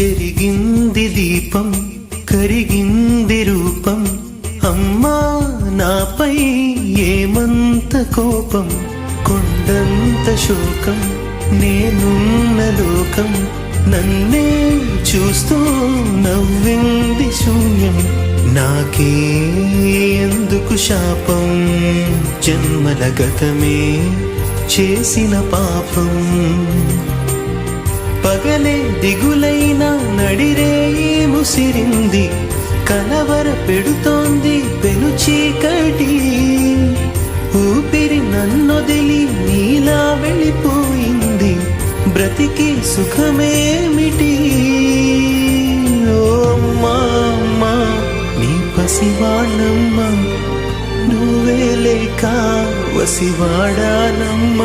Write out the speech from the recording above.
చెరిగింది దీపం కరిగింది రూపం. అమ్మా నాపై ఏమంత కోపం? కొండంత శోకం నేనున్న లోకం. నన్నే చూస్తూ నవ్వింది శూన్యం. నాకే ఎందుకు శాపం? జన్మల గతమే చేసిన పాపం. పగలే దిగులైన నడిరేయి ముసిరింది కలవర పెడుతోంది పెను చీకటి. ఊపిరి నన్నొదిలి నీలా వెళ్ళిపోయింది బ్రతికి సుఖమేమిటి? ఓ అమ్మా నీ పసివాణమ్మ నువ్వే లేక వసివాడానమ్మ.